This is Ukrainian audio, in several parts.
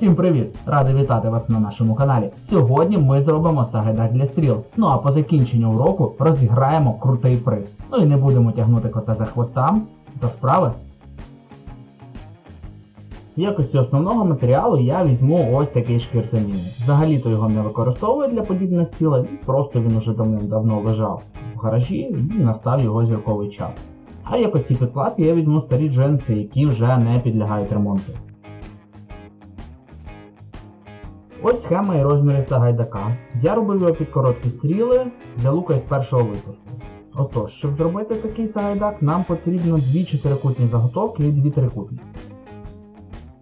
Усім привіт! Радий вітати вас на нашому каналі. Сьогодні ми зробимо сагайдак для стріл. Ну а по закінченню уроку розіграємо крутий приз. Ну і не будемо тягнути кота за хвоста. До справи. В якості основного матеріалу я візьму ось такий шкір замінник. Взагалі-то його не використовую для подібних цілей, просто він уже давним-давно лежав в гаражі і настав його зірковий час. А якості підкладки я візьму старі джинси, які вже не підлягають ремонту. Ось схема і розміри Сагайдака. Я робив його під короткі стріли для лука із першого випуску. Отож, щоб зробити такий сагайдак, нам потрібно дві чотирикутні заготовки і дві трикутні.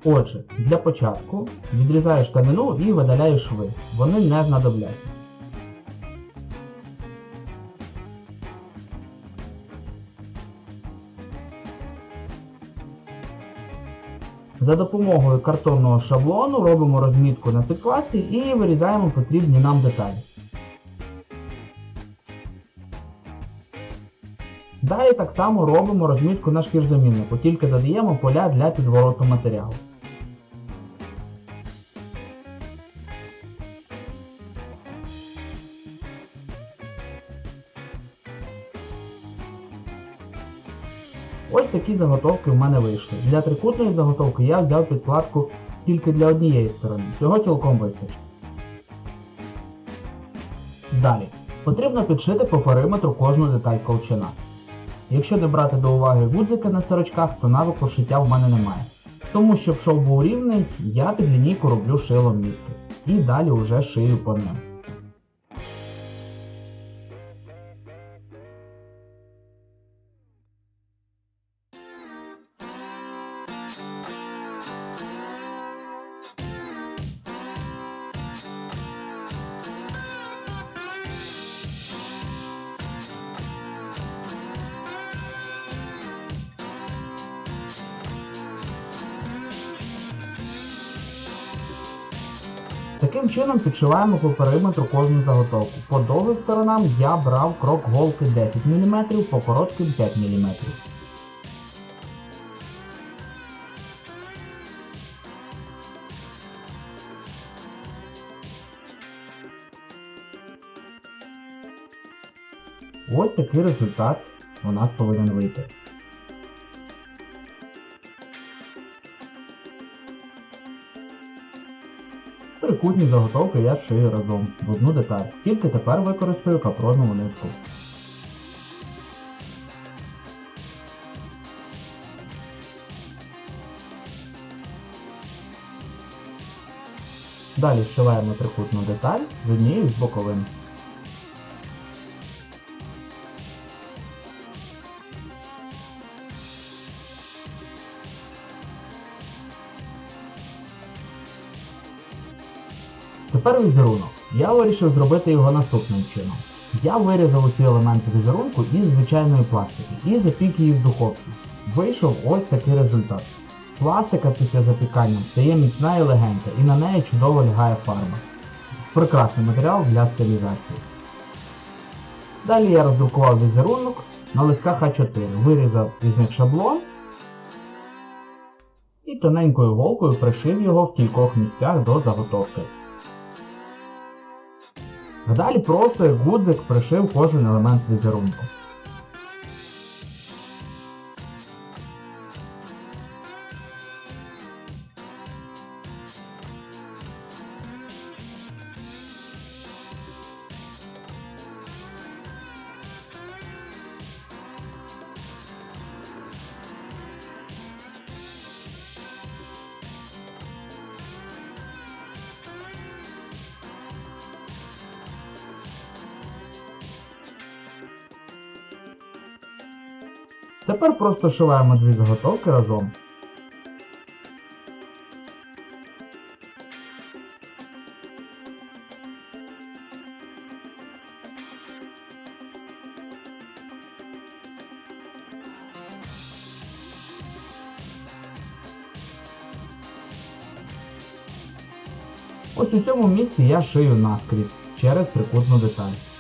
Отже, для початку відрізаю штанину і видаляю шви. Вони не знадобляться. За допомогою картонного шаблону робимо розмітку на підкладці і вирізаємо потрібні нам деталі. Далі так само робимо розмітку на шкірзаміннику, тільки додаємо поля для підвороту матеріалу. Ось такі заготовки в мене вийшли. Для трикутної заготовки я взяв підкладку тільки для однієї сторони. Цього цілком вистачить. Далі. Потрібно підшити по периметру кожну деталь колчана. Якщо не брати до уваги гудзики на сорочках, то навику шиття в мене немає. Тому щоб шов був рівний, я під лінійку роблю шилом мітки. І далі вже шию по ним. Таким чином підшиваємо по периметру кожну заготовку. По довгим сторонам я брав крок голки 10 мм, по коротким 5 мм. Ось такий результат у нас повинен вийти. Трикутні заготовки я шию разом в одну деталь. Тільки тепер використаю капронову нитку. Далі зшиваємо трикутну деталь з однією з боковин. Тепер візерунок. Я вирішив зробити його наступним чином. Я вирізав усі елементи візерунку із звичайної пластики і запік її в духовці. Вийшов ось такий результат. Пластика після запікання стає міцна і легенька, і на неї чудово лягає фарба. Прекрасний матеріал для стилізації. Далі я роздрукував візерунок на листках А4, вирізав із них шаблон і тоненькою голкою пришив його в кількох місцях до заготовки. Далі просто як гудзик пришив кожен елемент візерунку. Тепер просто шиваємо дві заготовки разом. Ось у цьому місці я шию наскрізь через трикутну деталь.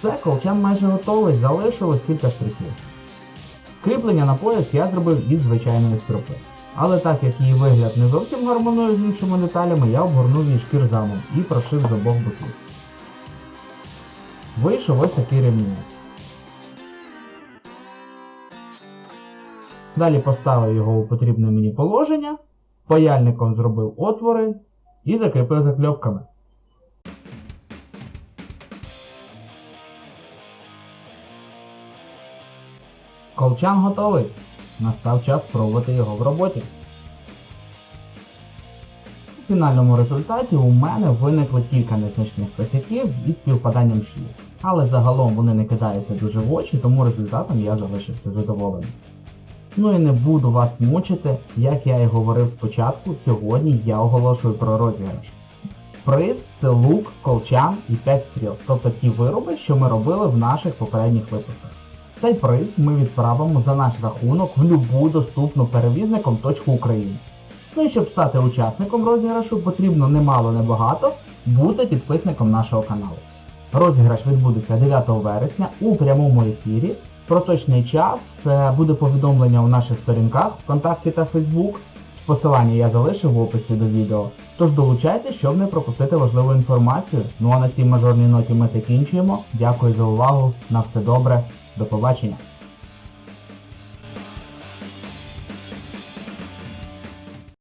Все, колчан майже готовий, залишилось кілька штрихів. Кріплення на пояс я зробив із звичайної стропи. Але так як її вигляд не зовсім гармонує з іншими деталями, я обгорнув її шкірзамом і прошив з обох боків. Вийшов ось такий ремінець. Далі поставив його у потрібне мені положення, паяльником зробив отвори і закріпив закльопками. Колчан готовий. Настав час спробувати його в роботі. У фінальному результаті у мене виникло кілька незначних косяків із співпаданням швів. Але загалом вони не кидаються дуже в очі, тому результатом я залишився задоволений. Ну і не буду вас мучити, як я і говорив спочатку, сьогодні я оголошую про розіграш. Приз це лук, колчан і 5 стріл, тобто ті вироби, що ми робили в наших попередніх випусках. Цей приз ми відправимо за наш рахунок в любу доступну перевізником точку України. Ну і щоб стати учасником розіграшу, потрібно немало небагато бути підписником нашого каналу. Розіграш відбудеться 9 вересня у прямому ефірі. Про точний час е, буде повідомлення у наших сторінках ВКонтакті та Фейсбук. Посилання я залишив в описі до відео. Тож долучайтесь, щоб не пропустити важливу інформацію. Ну а на цій мажорній ноті ми закінчуємо. Дякую за увагу. На все добре. До побачення.